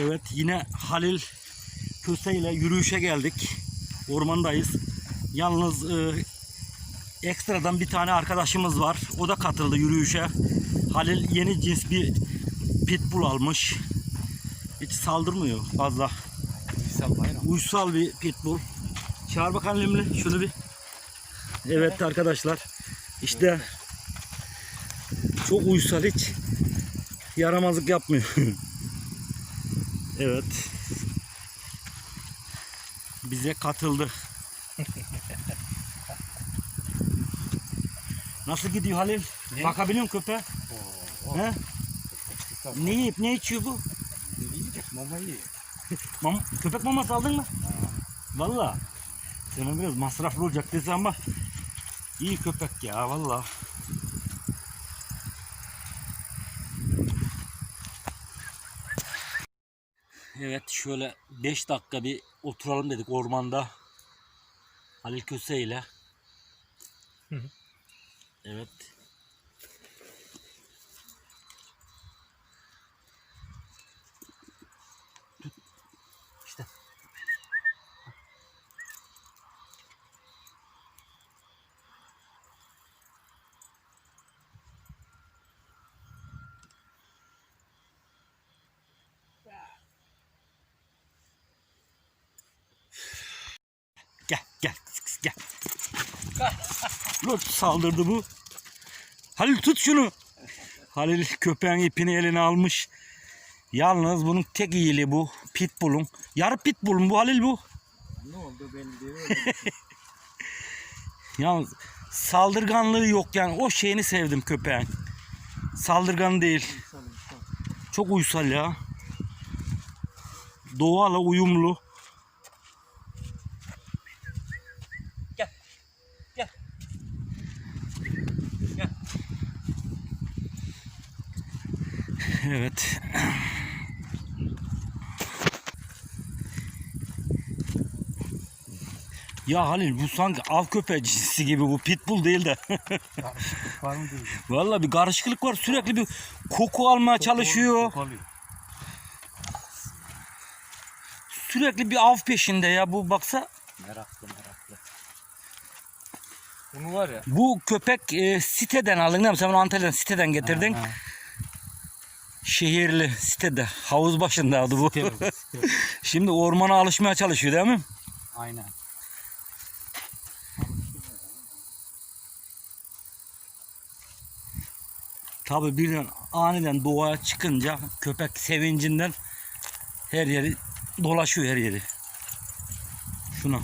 Evet yine Halil Köse ile yürüyüşe geldik. Ormandayız. Yalnız e, ekstradan bir tane arkadaşımız var. O da katıldı yürüyüşe. Halil yeni cins bir pitbull almış. Hiç saldırmıyor fazla. Uysal bir pitbull. Çağır bakalım Limli şunu bir. Evet arkadaşlar. İşte çok uysal hiç yaramazlık yapmıyor. evet. Bize katıldı. Nasıl gidiyor Halil? Ne? Bakabiliyor musun köpeğe? Oo, He? Uysal. Ne yiyip ne içiyor bu? Yiyecek mama yiyor. Mam köpek maması aldın mı? Valla. Sana biraz masraflı olacak dese ama iyi köpek ya valla. Evet şöyle 5 dakika bir oturalım dedik ormanda. Halil Köse ile. Hı hı. Evet. İşte. Gel gel. Lut saldırdı bu. Halil tut şunu. Halil köpeğin ipini eline almış. Yalnız bunun tek iyiliği bu. Pitbull'un. Yarı pitbull'un bu Halil bu. Ne oldu belli değil. Yalnız saldırganlığı yok yani. O şeyini sevdim köpeğin. Saldırgan değil. Uysal uysal. Çok uysal ya. Doğala uyumlu. Evet. Ya Halil bu sanki av köpeği cinsi gibi bu pitbull değil de. Karışıklık var mı değil. Vallahi bir karışıklık var. Sürekli bir koku almaya çalışıyor. Kokalıyor. Sürekli bir av peşinde ya bu baksa. Meraklı meraklı. Bunu var ya. Bu köpek e, siteden aldın değil mi? Sen bunu Antalya'dan siteden getirdin. Ha, ha. Şehirli sitede. Havuz başındaydı bu. Siterim, siterim. Şimdi ormana alışmaya çalışıyor değil mi? Aynen. Tabii birden aniden doğaya çıkınca köpek sevincinden her yeri dolaşıyor her yeri. Şuna.